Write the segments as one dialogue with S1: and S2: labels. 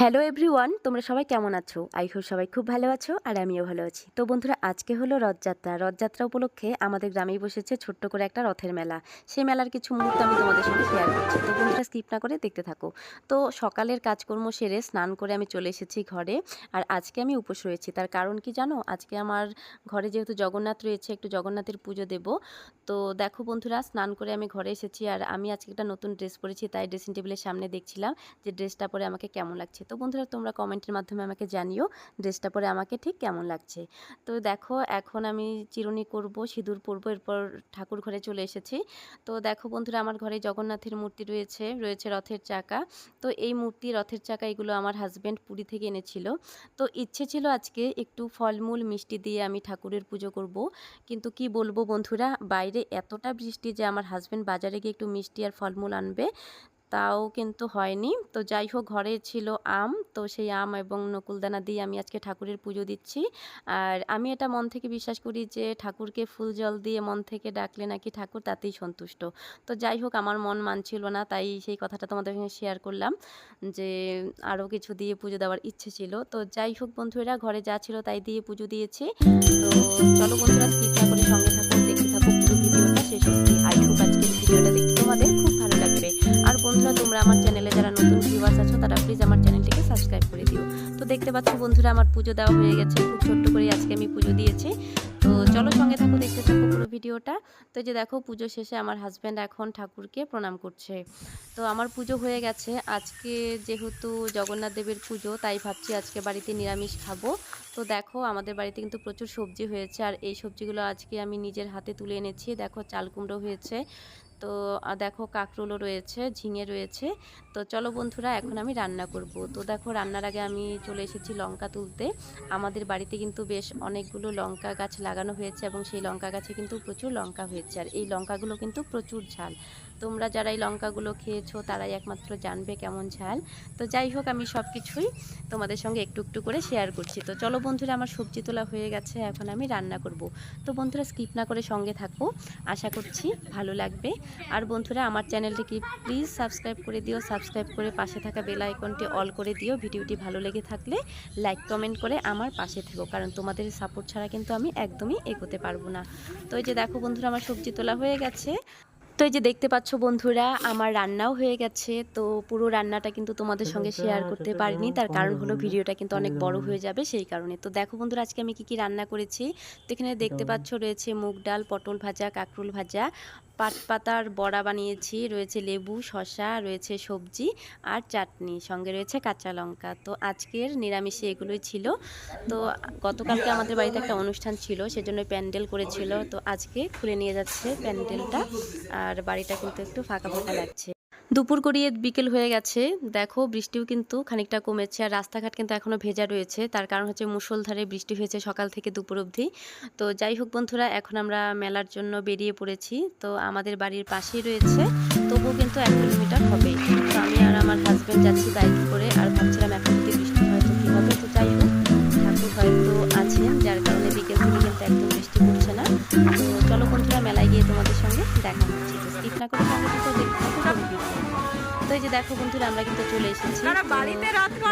S1: Hello everyone তোমরা সবাই কেমন আছো? আই হোপ সবাই খুব ভালো আছো আর আমিও ভালো আছি। তো বন্ধুরা, আজকে হলো রথযাত্রা। রথযাত্রা উপলক্ষে আমাদের গ্রামেই বসেছে ছোট্ট করে একটা রথের মেলা। সেই মেলার কিছু মুহূর্ত আমি তোমাদের সঙ্গে শেয়ার করছি। তো বন্ধুরা স্কিপ না করে দেখতে থাকো। তো সকালের কাজকর্ম সেরে স্নান করে আমি চলে এসেছি ঘরে আর আজকে আমি উপোস রয়েছি। তার কারণ কি জানো? আজকে আমার ঘরে যেহেতু জগন্নাথ রয়েছে, একটু জগন্নাথের পুজো দেব। তো দেখো বন্ধুরা, স্নান করে আমি ঘরে এসেছি আর আমি আজকে একটা নতুন ড্রেস পরেছি, তাই ড্রেসিং টেবিলের সামনে দেখছিলাম যে ড্রেসটা পরে আমাকে কেমন লাগছে। তো বন্ধুরা, তোমরা কমেন্টের মাধ্যমে আমাকে জানিও ড্রেসটা পরে আমাকে ঠিক কেমন লাগছে। তো দেখো, এখন আমি চিরুনি করব সিঁদুর পরবো, এরপর ঠাকুর ঘরে চলে এসেছি। তো দেখো বন্ধুরা, আমার ঘরে জগন্নাথের মূর্তি রয়েছে রয়েছে রথের চাকা। তো এই মূর্তি, রথের চাকা এগুলো আমার হাজব্যান্ড পুরী থেকে এনেছিল। তো ইচ্ছে ছিল আজকে একটু ফলমূল, মিষ্টি দিয়ে আমি ঠাকুরের পুজো করব। কিন্তু কি বলব বন্ধুরা, বাইরে এতটা বৃষ্টি যে আমার হাজব্যান্ড বাজারে গিয়ে একটু মিষ্টি আর ফলমূল আনবে। তাও কিন্তু হয়নি। তো যাই হোক ঘরে ছিল আম। তো সেই আম এবং নকুলদানা দিয়ে আমি আজকে ঠাকুরের পুজো দিচ্ছি। আর আমি এটা মন থেকে বিশ্বাস করি যে, ঠাকুরকে ফুল জল দিয়ে মন থেকে ডাকলে নাকি ঠাকুর তাতেই সন্তুষ্ট। তো যাই হোক আমার মন মানছিল না, তাই সেই কথাটা তোমাদের সঙ্গে শেয়ার করলাম যে আরও কিছু দিয়ে পুজো দেওয়ার ইচ্ছে ছিল। তো যাই হোক বন্ধুরা, ঘরে যা ছিল তাই দিয়ে পুজো দিয়েছি। তো চলো বন্ধুরা না করে সঙ্গে থাকো দেখতে থাকো পুরো ভিডিওটা। শেষ অবধি আই হোপ আজকের ভিডিওটা আমার চ্যানেলে যারা নতুন ভিউয়ার্স আছো, তারা প্লিজ আমার চ্যানেলটিকে সাবস্ক্রাইব করে দিও। তো দেখতে পাচ্ছ বন্ধুরা, আমার পুজো দেওয়া হয়ে গেছে। খুব ছোট্ট করে আজকে আমি পুজো দিয়েছি। তো চলো সঙ্গে থাকো, দেখতে থাকো পুরো ভিডিওটা। তো যে দেখো, পুজো শেষে আমার হাজব্যান্ড এখন ঠাকুরকে প্রণাম করছে। তো আমার পুজো হয়ে গেছে। আজকে যেহেতু জগন্নাথ দেবের পুজো, তাই ভাবছি আজকে বাড়িতে নিরামিষ খাব। তো দেখো, আমাদের বাড়িতে কিন্তু প্রচুর সবজি হয়েছে। আর এই সবজিগুলো আজকে আমি নিজের হাতে তুলে এনেছি। দেখো, চাল কুমড়ো হয়েছে। তো দেখো কাঁকরোলও রয়েছে, ঝিঙে রয়েছে। তো চলো বন্ধুরা, এখন আমি রান্না করব। তো দেখো, রান্নার আগে আমি চলে এসেছি লঙ্কা তুলতে। আমাদের বাড়িতে কিন্তু বেশ অনেকগুলো লঙ্কা গাছ লাগানো হয়েছে এবং সেই লঙ্কা গাছে কিন্তু প্রচুর লঙ্কা হয়েছে। আর এই লঙ্কাগুলো কিন্তু প্রচুর ঝাল। তোমরা যারা এই লঙ্কাগুলো খেয়েছো, তারাই একমাত্র জানবে কেমন ঝাল। তো যাই হোক, আমি সব কিছুই তোমাদের সঙ্গে একটু একটু করে শেয়ার করছি। তো চলো বন্ধুরা, আমার সবজি তোলা হয়ে গেছে, এখন আমি রান্না করব। তো বন্ধুরা স্কিপ না করে সঙ্গে থাকব আশা করছি ভালো লাগবে। আর বন্ধুরা, আমার চ্যানেলটিকে প্লিজ সাবস্ক্রাইব করে দিও। সাবস্ক্রাইব করে পাশে থাকা বেল আইকনটি অল করে দিও। ভিডিওটি ভালো লেগে থাকলে লাইক কমেন্ট করে আমার পাশে থেকো। কারণ তোমাদের সাপোর্ট ছাড়া কিন্তু আমি একদমই এগোতে পারব না। তো এই যে দেখো বন্ধুরা, আমার সবজি তোলা হয়ে গেছে। তো এই যে দেখতে পাচ্ছ বন্ধুরা আমার রান্নাও হয়ে গেছে। তো পুরো রান্নাটা কিন্তু তোমাদের সঙ্গে শেয়ার করতে পারিনি। তার কারণ হলো ভিডিওটা কিন্তু অনেক বড় হয়ে যাবে সেই কারণে। তো দেখো বন্ধুরা আজকে আমি কি কি রান্না করেছি? তো এখানে দেখতে পাচ্ছ রয়েছে মুগ ডাল পটল ভাজা কাঁকরোল ভাজা পাট পাতার বড়া বানিয়েছি রয়েছে লেবু শসা রয়েছে সবজি আর চাটনি সঙ্গে রয়েছে কাঁচা লঙ্কা। তো আজকের নিরামিষে এগুলোই ছিল। তো গতকালকে আমাদের বাড়িতে একটা অনুষ্ঠান ছিল সেজন্য প্যান্ডেল করেছিল। তো আজকে খুলে নিয়ে যাচ্ছে প্যান্ডেলটা। আর বাড়িটা কিন্তু একটু ফাঁকা ফাঁকা লাগছে। দুপুর গড়িয়ে বিকেল হয়ে গেছে। দেখো, বৃষ্টিও কিন্তু খানিকটা কমেছে আর রাস্তাঘাট কিন্তু এখনও ভেজা রয়েছে। তার কারণ হচ্ছে মুসলধারে বৃষ্টি হয়েছে সকাল থেকে দুপুর অবধি। তো যাই হোক বন্ধুরা, এখন আমরা মেলার জন্য বেরিয়ে পড়েছি। তো আমাদের বাড়ির পাশেই রয়েছে, তবুও কিন্তু এক কিলোমিটার হবে। তো আমি আর আমার হাজব্যান্ড যাচ্ছি বাইক এই যে দেখো বন্ধুরা আমরা কিন্তু চলে এসেছি?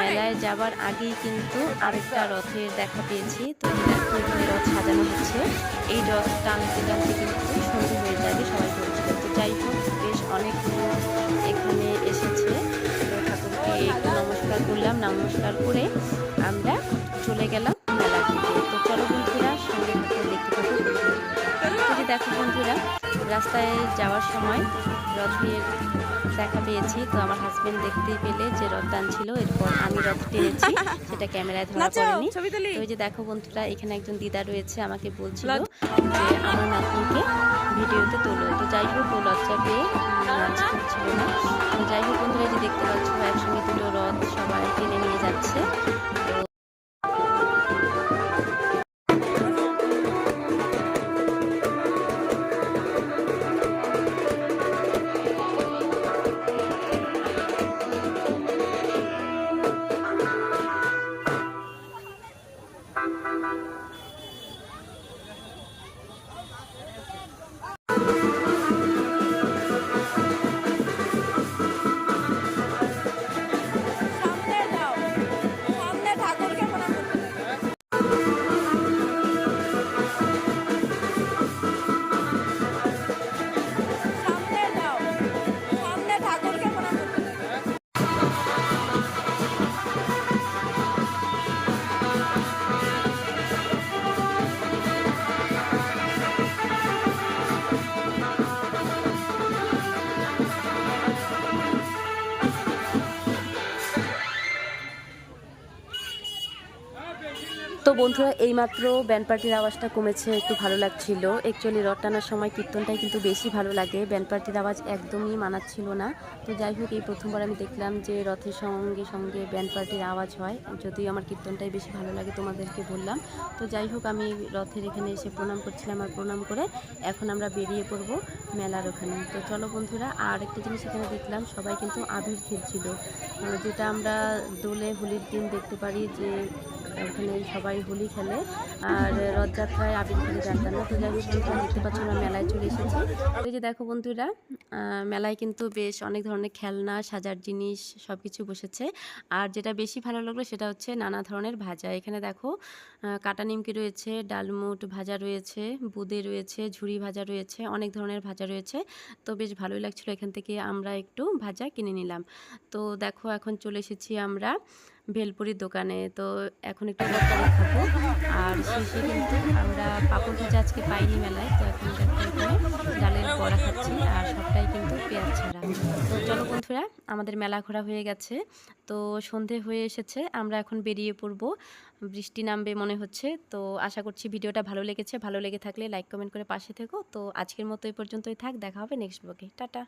S1: মেলায় যাবার আগেই কিন্তু আরেকটা রথের দেখা পেয়েছি তো এই দেখো এখানে রথ সাজানো হচ্ছে এই রথ টানতে টানতে কিন্তু সুন্দর হয়ে যাবে সবাই দেখো বন্ধুরা রাস্তায় যাওয়ার সময় রথের দেখা পেয়েছি। তো আমার হাজবেন্ড দেখতেই পেলে যে রথ টানছিল এরপর আমি রথ টেনেছি সেটা ক্যামেরায় ধরা পড়েনি। তো ওই যে দেখো বন্ধুরা এখানে একজন দিদা রয়েছে আমাকে বলছিল যে আমার নাতনিকে ভিডিওতে তোলো। তো যাই হোক ও লজ্জা পেয়ে করছিল না। তো যাই হোক বন্ধুরা যে দেখতে পাচ্ছ একসঙ্গে দুটো রথ সবাই টেনে নিয়ে যাচ্ছে।
S2: Thank
S1: you. বন্ধুরা, এইমাত্র ব্যান্ড পার্টির আওয়াজটা কমেছে, একটু ভালো লাগছিল। অ্যাকচুয়ালি রথ টানার সময় কীর্তনটাই কিন্তু বেশি ভালো লাগে। ব্যান্ড পার্টির আওয়াজ একদমই মানাচ্ছিল না। তো যাই হোক, এই প্রথমবার আমি দেখলাম যে রথের সঙ্গে সঙ্গে ব্যান্ড পার্টির আওয়াজ হয়। যদিও আমার কীর্তনটাই বেশি ভালো লাগে তোমাদেরকে বললাম। তো যাই হোক, আমি রথের এখানে এসে প্রণাম করছিলাম আর প্রণাম করে এখন আমরা বেরিয়ে পড়ব মেলার ওখানে। তো চলো বন্ধুরা, আর একটা জিনিস এখানে দেখলাম, সবাই কিন্তু আবির খেলছিল। যেটা আমরা দোলে হোলির দিন দেখতে পারি যে ওখানে সবাই হোলি খেলে। আর রথযাত্রায় আবির খেলে জানতাম না তো যাই হোক বন্ধুরা দেখতে পাচ্ছ আমরা মেলায় চলে এসেছি। ওই যে দেখো বন্ধুরা মেলায় কিন্তু বেশ অনেক ধরনের খেলনা, সাজার জিনিস সব কিছু বসেছে। আর যেটা বেশি ভালো লাগল সেটা হচ্ছে নানা ধরনের ভাজা। এখানে দেখো কাটা নিমকি রয়েছে ডালমুট ভাজা রয়েছে, বুদে রয়েছে ঝুড়ি ভাজা রয়েছে, অনেক ধরনের ভাজা রয়েছে। তো বেশ ভালোই লাগছিল এখান থেকে আমরা একটু ভাজা কিনে নিলাম। তো দেখো, এখন চলে এসেছি আমরা ভেলপুরির দোকানে। তো এখন একটু তরকারি খাব আর শেষে কিন্তু আমরা পাপড় ভাজা আজকে পাইনি মেলায়, তো এখন ডালের বড়া খাচ্ছি আর সবটাই কিন্তু পেঁয়াজ ছাড়া। তো চলো বন্ধুরা, আমাদের মেলা ঘোরা হয়ে গেছে। তো সন্ধে হয়ে এসেছে, আমরা এখন বেরিয়ে পড়ব। বৃষ্টি নামবে মনে হচ্ছে, তো আশা করছি ভিডিওটা ভালো লেগেছে। ভালো লেগে থাকলে লাইক, কমেন্ট করে পাশে থেকো। তো আজকের মতো এই পর্যন্তই থাক, দেখা হবে নেক্সট ব্লগে। টাটা।